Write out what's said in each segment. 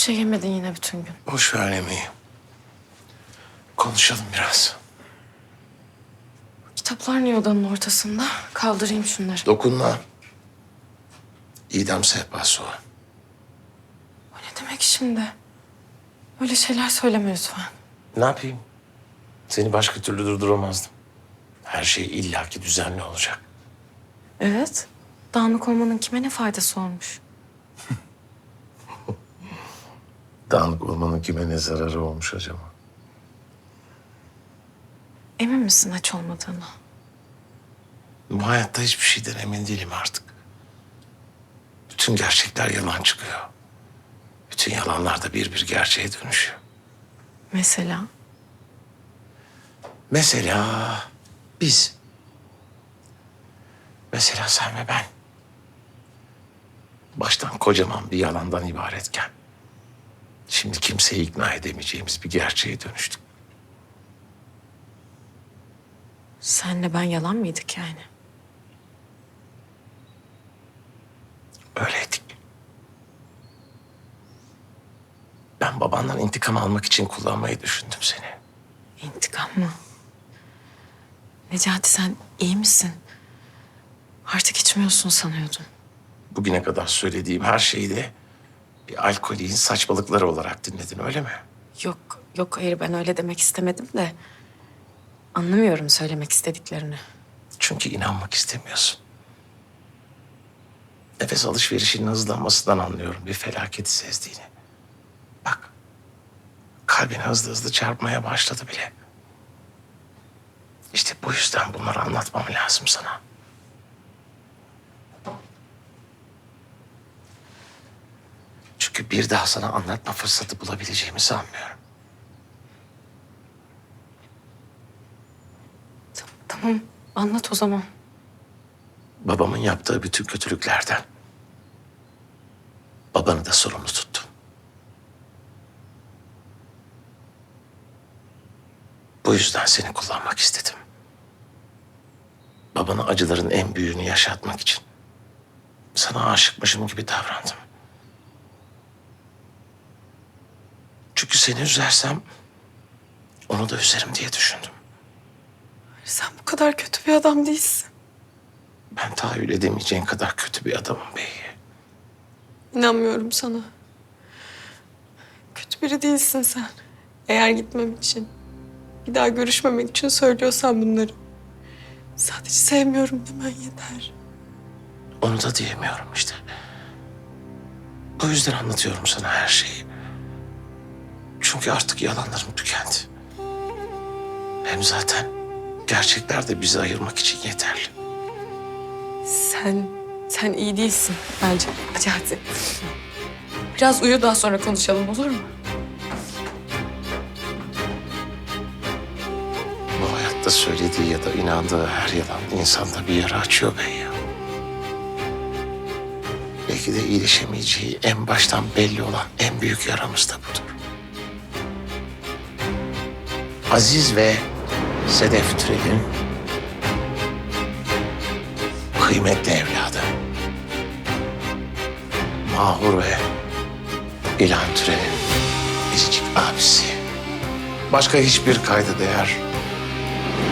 şey yemedin yine bütün gün. Boş ver yemeği. Konuşalım biraz. Kitaplar niye odanın ortasında? Kaldırayım şunları. Dokunma. İdam sehpası o. O ne demek şimdi? Öyle şeyler söyleme lütfen. Ne yapayım? Seni başka türlü durduramazdım. Her şey illaki düzenli olacak. Evet. Dağınık olmanın kime ne faydası olmuş? Dağınık olmanın kime ne zararı olmuş acaba? Emin misin aç olmadığını? Bu hayatta hiçbir şeyden emin değilim artık. Bütün gerçekler yalan çıkıyor. Bütün yalanlar da bir bir gerçeğe dönüşüyor. Mesela? Mesela biz. Mesela sen ve ben. Baştan kocaman bir yalandan ibaretken. Şimdi kimseyi ikna edemeyeceğimiz bir gerçeğe dönüştük. Senle ben yalan mıydık yani? Öyleydik. Ben babandan intikam almak için kullanmayı düşündüm seni. İntikam mı? Necati sen iyi misin? Artık içmiyorsun sanıyordum. Bugüne kadar söylediğim her şeyi de bir alkoliğin saçmalıkları olarak dinledin öyle mi? Yok, yok hayır ben öyle demek istemedim de... Anlamıyorum söylemek istediklerini. Çünkü inanmak istemiyorsun. Nefes alışverişinin hızlanmasından anlıyorum bir felaketi sezdiğini. Bak, kalbin hızlı hızlı çarpmaya başladı bile. İşte bu yüzden bunları anlatmam lazım sana. Çünkü bir daha sana anlatma fırsatı bulabileceğimi sanmıyorum. Tamam, anlat o zaman. Babamın yaptığı bütün kötülüklerden babanı da sorumlu tuttum. Bu yüzden seni kullanmak istedim. Babana acıların en büyüğünü yaşatmak için sana aşıkmışım gibi davrandım. Seni üzersem onu da üzerim diye düşündüm. Sen bu kadar kötü bir adam değilsin. Ben tahayyül edemeyeceğin kadar kötü bir adamım bey. İnanmıyorum sana. Kötü biri değilsin sen. Eğer gitmem için, bir daha görüşmemek için söylüyorsan bunları. Sadece sevmiyorum demen yeter. Onu da diyemiyorum işte. Bu yüzden anlatıyorum sana her şeyi. Çünkü artık yalanlarım tükendi. Hem zaten gerçekler de bizi ayırmak için yeterli. Sen, sen iyi değilsin bence Necati. Biraz uyu daha sonra konuşalım olur mu? Bu hayatta söylediği ya da inandığı her yalan insanda bir yara açıyor bey ya. Belki de iyileşemeyeceği en baştan belli olan en büyük yaramız da budur. Aziz ve Sedef Türel'in kıymetli evladı. Mahur ve İlhan Türel'in biricik abisi. Başka hiçbir kayda değer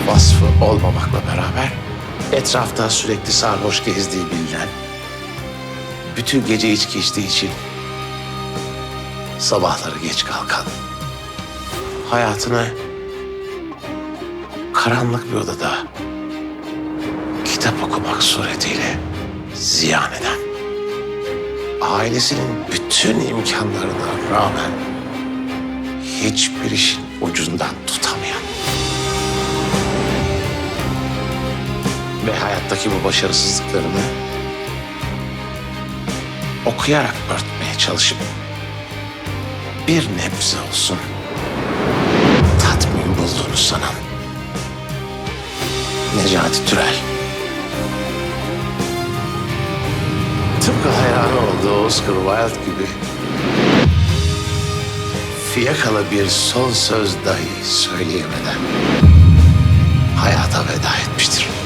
vasfı olmamakla beraber etrafta sürekli sarhoş gezdiği bilinen, bütün gece içki içtiği için sabahları geç kalkan, hayatını karanlık bir odada kitap okumak suretiyle ziyan eden, ailesinin bütün imkanlarına rağmen hiçbir işin ucundan tutamayan, ve hayattaki bu başarısızlıklarını okuyarak örtmeye çalışıp bir nebze olsun tatmin bulduğunu sanan Necati Türel. Tıpkı hayranı olduğu Oscar Wilde gibi fiyakalı bir son söz dahi söyleyemeden hayata veda etmiştir.